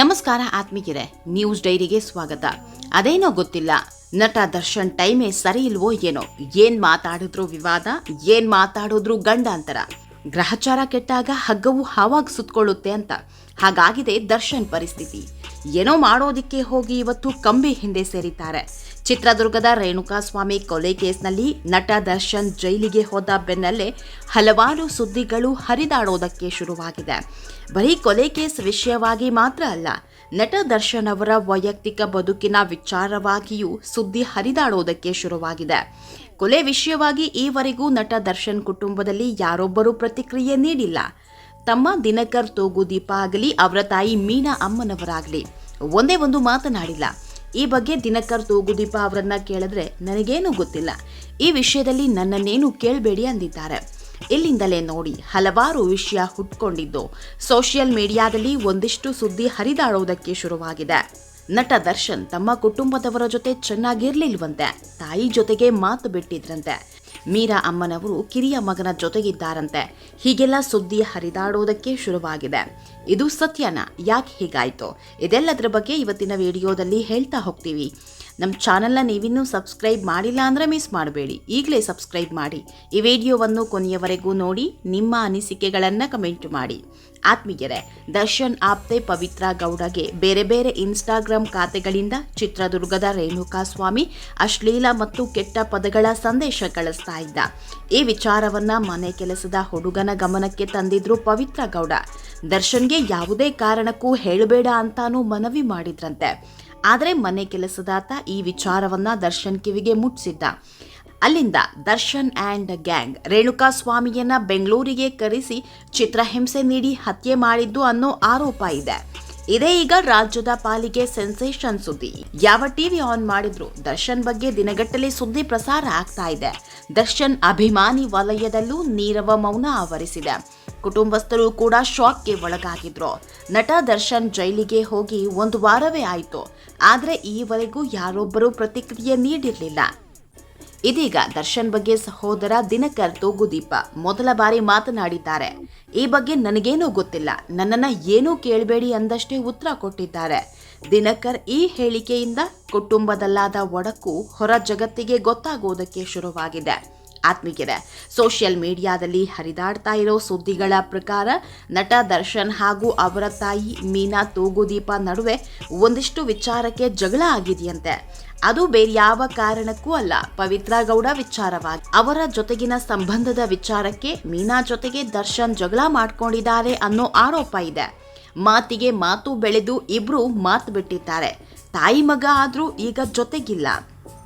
ನಮಸ್ಕಾರ ಆತ್ಮೀಕಿರೆ ನ್ಯೂಸ್ ಡೈರಿಗೆ ಸ್ವಾಗತ. ಅದೇನೋ ಗೊತ್ತಿಲ್ಲ, ನಟ ದರ್ಶನ್ ಟೈಮೇ ಸರಿ ಇಲ್ವೋ ಏನೋ? ಏನ್ ಮಾತಾಡಿದ್ರು ವಿವಾದ, ಏನ್ ಮಾತಾಡಿದ್ರು ಗಂಡಾಂತರ? ಗ್ರಹಚಾರ ಕೆಟ್ಟಾಗ ಹಗ್ಗವು ಹಾವಾಗಿ ಸುತ್ಕೊಳ್ಳುತ್ತೆ ಅಂತ. ಹಾಗಾಗಿದೆ ದರ್ಶನ್ ಪರಿಸ್ಥಿತಿ. ಏನೋ ಮಾಡೋದಿಕ್ಕೆ ಹೋಗಿ ಇವತ್ತು ಕಂಬಿ ಹಿಂದೆ ಸೇರಿದ್ದಾರೆ. ಚಿತ್ರದುರ್ಗದ ರೇಣುಕಾಸ್ವಾಮಿ ಕೊಲೆ ಕೇಸ್ನಲ್ಲಿ ನಟ ದರ್ಶನ್ ಜೈಲಿಗೆ ಹೋದ ಬೆನ್ನಲ್ಲೇ ಹಲವಾರು ಸುದ್ದಿಗಳು ಹರಿದಾಡೋದಕ್ಕೆ ಶುರುವಾಗಿದೆ. ಬರೀ ಕೊಲೆ ಕೇಸ್ ವಿಷಯವಾಗಿ ಮಾತ್ರ ಅಲ್ಲ, ನಟ ದರ್ಶನ್ ಅವರ ವೈಯಕ್ತಿಕ ಬದುಕಿನ ವಿಚಾರವಾಗಿಯೂ ಸುದ್ದಿ ಹರಿದಾಡೋದಕ್ಕೆ ಶುರುವಾಗಿದೆ. ಕೊಲೆ ವಿಷಯವಾಗಿ ಈವರೆಗೂ ನಟ ದರ್ಶನ್ ಕುಟುಂಬದಲ್ಲಿ ಯಾರೊಬ್ಬರೂ ಪ್ರತಿಕ್ರಿಯೆ ನೀಡಿಲ್ಲ. ತಮ್ಮ ದಿನಕರ್ ತೋಗುದೀಪ ಆಗಲಿ, ಅವರ ತಾಯಿ ಮೀನಾ ಅಮ್ಮನವರಾಗಲಿ. ಒಂದೇ ಒಂದು ಮಾತನಾಡಿಲ್ಲ. ಈ ಬಗ್ಗೆ ದಿನಕರ್ ತೂಗುದೀಪ ಅವರನ್ನ ಕೇಳಿದ್ರೆ ನನಗೇನು ಗೊತ್ತಿಲ್ಲ. ಈ ವಿಷಯದಲ್ಲಿ ನನ್ನನ್ನೇನು ಕೇಳಬೇಡಿ ಅಂದಿದ್ದಾರೆ. ಇಲ್ಲಿಂದಲೇ ನೋಡಿ, ಹಲವಾರು ವಿಷಯ ಹುಟ್ಕೊಂಡಿದ್ದು. ಸೋಷಿಯಲ್ ಮೀಡಿಯಾದಲ್ಲಿ ಒಂದಿಷ್ಟು ಸುದ್ದಿ ಹರಿದಾಡೋದಕ್ಕೆ ಶುರುವಾಗಿದೆ. ನಟ ದರ್ಶನ್ ತಮ್ಮ ಕುಟುಂಬದವರ ಜೊತೆ ಚೆನ್ನಾಗಿರ್ಲಿಲ್ವಂತೆ, ತಾಯಿ ಜೊತೆಗೆ ಮಾತು ಬಿಟ್ಟಿದ್ರಂತೆ. ಮೀರಾ ಅಮ್ಮನವರು ಕಿರಿಯ ಮಗನ ಜೊತೆಗಿದ್ದಾರಂತೆ. ಹೀಗೆಲ್ಲ ಸುದ್ದಿ ಹರಿದಾಡೋದಕ್ಕೆ ಶುರುವಾಗಿದೆ. ಇದು ಸತ್ಯನಾ, ಯಾಕೆ ಹೀಗಾಯಿತು? ಇದೆಲ್ಲದರ ಬಗ್ಗೆ ಇವತ್ತಿನ ವಿಡಿಯೋದಲ್ಲಿ ಹೇಳ್ತಾ ಹೋಗ್ತೀವಿ. ನಮ್ಮ ಚಾನಲ್ನ ನೀವಿನ್ನೂ ಸಬ್ಸ್ಕ್ರೈಬ್ ಮಾಡಿಲ್ಲ ಅಂದರೆ ಮಿಸ್ ಮಾಡಬೇಡಿ. ಈಗಲೇ ಸಬ್ಸ್ಕ್ರೈಬ್ ಮಾಡಿ. ಈ ವಿಡಿಯೋವನ್ನು ಕೊನೆಯವರೆಗೂ ನೋಡಿ, ನಿಮ್ಮ ಅನಿಸಿಕೆಗಳನ್ನು ಕಮೆಂಟ್ ಮಾಡಿ. ಆತ್ಮೀಯರೇ, ದರ್ಶನ್ ಆಪ್ತೆ ಪವಿತ್ರ ಗೌಡಗೆ ಬೇರೆ ಬೇರೆ ಇನ್ಸ್ಟಾಗ್ರಾಮ್ ಖಾತೆಗಳಿಂದ ಚಿತ್ರದುರ್ಗದ ರೇಣುಕಾಸ್ವಾಮಿ, ಅಶ್ಲೀಲ ಮತ್ತು ಕೆಟ್ಟ ಪದಗಳ ಸಂದೇಶ ಕಳಿಸ್ತಾ ಇದ್ದ. ಈ ವಿಚಾರವನ್ನ ಮನೆ ಕೆಲಸದ ಹುಡುಗನ ಗಮನಕ್ಕೆ ತಂದಿದ್ರು ಪವಿತ್ರ ಗೌಡ. ದರ್ಶನ್ಗೆ ಯಾವುದೇ ಕಾರಣಕ್ಕೂ ಹೇಳಬೇಡ ಅಂತಾನೂ ಮನವಿ ಮಾಡಿದ್ರಂತೆ. ಆದರೆ ಮನೆ ಕೆಲಸದಾತ ಈ ವಿಚಾರವನ್ನ ದರ್ಶನ್ ಕಿವಿಗೆ ಮುಟ್ಟಿಸಿದ್ದ ಅಲ್ಲಿಂದ ದರ್ಶನ್ ಆ್ಯಂಡ್ ಗ್ಯಾಂಗ್ ರೇಣುಕಾ ಸ್ವಾಮಿಯನ್ನ ಬೆಂಗಳೂರಿಗೆ ಕರೆಸಿ ಚಿತ್ರಹಿಂಸೆ ನೀಡಿ ಹತ್ಯೆ ಮಾಡಿದ್ದು ಅನ್ನೋ ಆರೋಪ ಇದೆ. ಇದೇ ಈಗ ರಾಜ್ಯದ ಪಾಲಿಗೆ ಸೆನ್ಸೇಷನ್ ಸುದ್ದಿ. ಯಾವ ಟಿವಿ ಆನ್ ಮಾಡಿದ್ರು? ದರ್ಶನ್ ಬಗ್ಗೆ ದಿನಗಟ್ಟಲೆ ಸುದ್ದಿ ಪ್ರಸಾರ ಆಗ್ತಾ ಇದೆ. ದರ್ಶನ್ ಅಭಿಮಾನಿ ವಲಯದಲ್ಲೂ ನೀರವ ಮೌನ ಆವರಿಸಿದೆ. ಕುಟುಂಬಸ್ಥರು ಕೂಡ ಶಾಕ್ಗೆ ಒಳಗಾಗಿದ್ರು. ನಟ ದರ್ಶನ್ ಜೈಲಿಗೆ ಹೋಗಿ ಒಂದು ವಾರವೇ ಆಯಿತು. ಆದರೆ ಈವರೆಗೂ ಯಾರೊಬ್ಬರೂ ಪ್ರತಿಕ್ರಿಯೆ ನೀಡಿರಲಿಲ್ಲ. ಇದೀಗ ದರ್ಶನ್ ಬಗ್ಗೆ ಸಹೋದರ ದಿನಕರ್ ತೂಗುದೀಪ ಮೊದಲ ಬಾರಿ ಮಾತನಾಡಿದ್ದಾರೆ. ಈ ಬಗ್ಗೆ ನನಗೇನೂ ಗೊತ್ತಿಲ್ಲ. ನನ್ನನ್ನ ಏನೂ ಕೇಳಬೇಡಿ ಅಂದಷ್ಟೇ ಉತ್ತರ ಕೊಟ್ಟಿದ್ದಾರೆ. ದಿನಕರ್ ಈ ಹೇಳಿಕೆಯಿಂದ ಕುಟುಂಬದಲ್ಲಾದ ಒಡಕು ಹೊರ ಜಗತ್ತಿಗೆ ಗೊತ್ತಾಗೋದಕ್ಕೆ ಶುರುವಾಗಿದೆ. ಆತ್ಮೀಗೆರೆ ಸೋಷಿಯಲ್ ಮೀಡಿಯಾದಲ್ಲಿ ಹರಿದಾಡ್ತಾ ಇರೋ ಸುದ್ದಿಗಳ ಪ್ರಕಾರ ನಟ ದರ್ಶನ್ ಹಾಗೂ ಅವರ ತಾಯಿ ಮೀನಾ ತೂಗುದೀಪ ನಡುವೆ ಒಂದಿಷ್ಟು ವಿಚಾರಕ್ಕೆ ಜಗಳ ಆಗಿದೆಯಂತೆ. ಅದು ಬೇರೆ ಯಾವ ಕಾರಣಕ್ಕೂ ಅಲ್ಲ, ಪವಿತ್ರ ಗೌಡ ವಿಚಾರವಾಗಿ. ಅವರ ಜೊತೆಗಿನ ಸಂಬಂಧದ ವಿಚಾರಕ್ಕೆ ಮೀನಾ ಜೊತೆಗೆ ದರ್ಶನ್ ಜಗಳ ಮಾಡ್ಕೊಂಡಿದ್ದಾರೆ ಅನ್ನೋ ಆರೋಪ ಇದೆ. ಮಾತಿಗೆ ಮಾತು ಬೆಳೆದು ಇಬ್ರು ಮಾತು ಬಿಟ್ಟಿದ್ದಾರೆ. ತಾಯಿ ಮಗ ಆದ್ರೂ ಈಗ ಜೊತೆಗಿಲ್ಲ.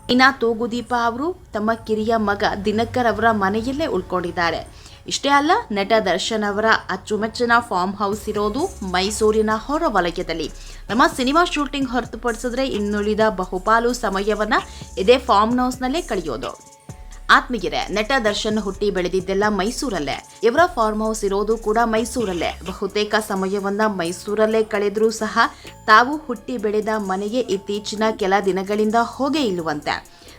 ಇನ್ನ ತೂಗುದೀಪ ಅವರು ತಮ್ಮ ಕಿರಿಯ ಮಗ ದಿನಕರ್ ಅವರ ಮನೆಯಲ್ಲೇ ಉಳ್ಕೊಂಡಿದ್ದಾರೆ. ಇಷ್ಟೇ ಅಲ್ಲ, ನಟ ದರ್ಶನ್ ಅವರ ಅಚ್ಚುಮೆಚ್ಚಿನ ಫಾರ್ಮ್ ಹೌಸ್ ಇರೋದು ಮೈಸೂರಿನ ಹೊರ ವಲಯದಲ್ಲಿ. ನಮ್ಮ ಸಿನಿಮಾ ಶೂಟಿಂಗ್ ಹೊರತುಪಡಿಸಿದ್ರೆ ಇನ್ನುಳಿದ ಬಹುಪಾಲು ಸಮಯವನ್ನು ಇದೇ ಫಾರ್ಮ್ ಹೌಸ್ನಲ್ಲೇ ಕಳೆಯೋದು. ಆತ್ಮೀಯರೇ, ನಟ ದರ್ಶನ್ ಹುಟ್ಟಿ ಬೆಳೆದಿದ್ದೆಲ್ಲ ಮೈಸೂರಲ್ಲೇ. ಇವರ ಫಾರ್ಮ್ ಹೌಸ್ ಇರೋದು ಕೂಡ ಮೈಸೂರಲ್ಲೇ. ಬಹುತೇಕ ಸಮಯವನ್ನ ಮೈಸೂರಲ್ಲೇ ಕಳೆದ್ರೂ ಸಹ ತಾವು ಹುಟ್ಟಿ ಬೆಳೆದ ಮನೆಗೆ ಇತ್ತೀಚಿನ ಕೆಲ ದಿನಗಳಿಂದ ಹೋಗೇ ಇಲ್ಲುವಂತೆ.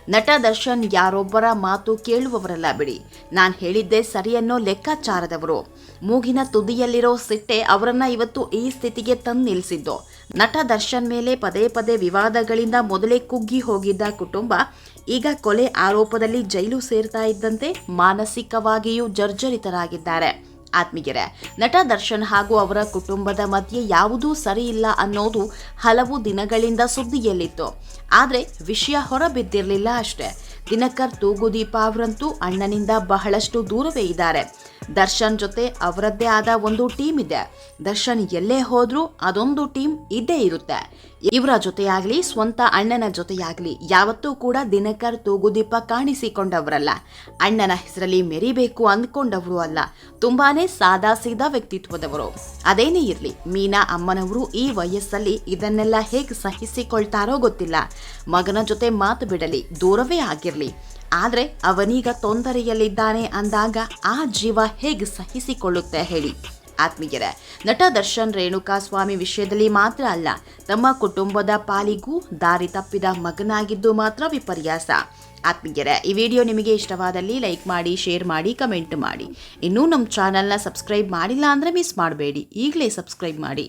ನಟ ದರ್ಶನ್ ಯಾರೊಬ್ಬರ ಮಾತು ಕೇಳುವವರಲ್ಲ ಬಿಡಿ. ನಾನು ಹೇಳಿದ್ದೆ ಸರಿಯನ್ನೋ ಲೆಕ್ಕಾಚಾರದವರು. ಮೂಗಿನ ತುದಿಯಲ್ಲಿರೋ ಸಿಟ್ಟೆ ಅವರನ್ನ ಇವತ್ತು ಈ ಸ್ಥಿತಿಗೆ ತಂದು ನಿಲ್ಲಿಸಿದ್ದು ನಟ ದರ್ಶನ್ ಮೇಲೆ ಪದೇ ಪದೇ ವಿವಾದಗಳಿಂದ ಮೊದಲೇ ಕುಗ್ಗಿ ಹೋಗಿದ್ದ ಕುಟುಂಬ, ಈಗ ಕೊಲೆ ಆರೋಪದಲ್ಲಿ ಜೈಲು ಸೇರ್ತಾ ಇದ್ದಂತೆ ಮಾನಸಿಕವಾಗಿಯೂ ಜರ್ಜರಿತರಾಗಿದ್ದಾರೆ. ಆತ್ಮೀಯರೇ, ನಟ ದರ್ಶನ್ ಹಾಗೂ ಅವರ ಕುಟುಂಬದ ಮಧ್ಯೆ ಯಾವುದೂ ಸರಿಯಿಲ್ಲ ಅನ್ನೋದು ಹಲವು ದಿನಗಳಿಂದ ಸುದ್ದಿಯಲ್ಲಿತ್ತು. ಆದರೆ ವಿಷಯ ಹೊರಬಿದ್ದಿರಲಿಲ್ಲ ಅಷ್ಟೇ. ದಿನಕರ್, ತೂಗುದೀಪ ಅವರಂತೂ ಅಣ್ಣನಿಂದ ಬಹಳಷ್ಟು ದೂರವೇ ಇದ್ದಾರೆ. ದರ್ಶನ್ ಜೊತೆ ಅವರದ್ದೇ ಆದ ಒಂದು ಟೀಮ್ ಇದೆ. ದರ್ಶನ್ ಎಲ್ಲೇ ಹೋದ್ರೂ ಅದೊಂದು ಟೀಮ್ ಇದ್ದೇ ಇರುತ್ತೆ. ಇವರ ಜೊತೆಯಾಗ್ಲಿ, ಸ್ವಂತ ಅಣ್ಣನ ಜೊತೆಯಾಗ್ಲಿ ಯಾವತ್ತೂ ಕೂಡ ದಿನಕರ್ ತೂಗುದೀಪ ಕಾಣಿಸಿಕೊಂಡವರಲ್ಲ. ಅಣ್ಣನ ಹೆಸರಲ್ಲಿ ಮೆರಿಬೇಕು ಅಂದ್ಕೊಂಡವರು ಅಲ್ಲ, ತುಂಬಾನೇ ಸಾದಾ ಸೀದಾ ವ್ಯಕ್ತಿತ್ವದವರು. ಅದೇನೇ ಇರಲಿ, ಮೀನಾ ಅಮ್ಮನವರು ಈ ವಯಸ್ಸಲ್ಲಿ ಇದನ್ನೆಲ್ಲ ಹೇಗೆ ಸಹಿಸಿಕೊಳ್ತಾರೋ ಗೊತ್ತಿಲ್ಲ. ಮಗನ ಜೊತೆ ಮಾತು ಬಿಡಲಿ, ದೂರವೇ ಆಗಿರಲಿ. ಆದರೆ ಅವನೀಗ ತೊಂದರೆಯಲ್ಲಿದ್ದಾನೆ ಅಂದಾಗ ಆ ಜೀವ ಹೇಗೆ ಸಹಿಸಿಕೊಳ್ಳುತ್ತೆ ಹೇಳಿ. ಆತ್ಮೀಯರ, ನಟ ದರ್ಶನ್ ರೇಣುಕಾ ಸ್ವಾಮಿ ವಿಷಯದಲ್ಲಿ ಮಾತ್ರ ಅಲ್ಲ, ತಮ್ಮ ಕುಟುಂಬದ ಪಾಲಿಗೂ ದಾರಿ ತಪ್ಪಿದ ಮಗನಾಗಿದ್ದು ಮಾತ್ರ ವಿಪರ್ಯಾಸ. ಆತ್ಮೀಯರೇ, ಈ ವಿಡಿಯೋ ನಿಮಗೆ ಇಷ್ಟವಾದಲ್ಲಿ ಲೈಕ್ ಮಾಡಿ, ಶೇರ್ ಮಾಡಿ, ಕಮೆಂಟ್ ಮಾಡಿ. ಇನ್ನೂ ನಮ್ಮ ಚಾನಲ್ನ ಸಬ್ಸ್ಕ್ರೈಬ್ ಮಾಡಿಲ್ಲ ಅಂದರೆ ಮಿಸ್ ಮಾಡಬೇಡಿ. ಈಗಲೇ ಸಬ್ಸ್ಕ್ರೈಬ್ ಮಾಡಿ.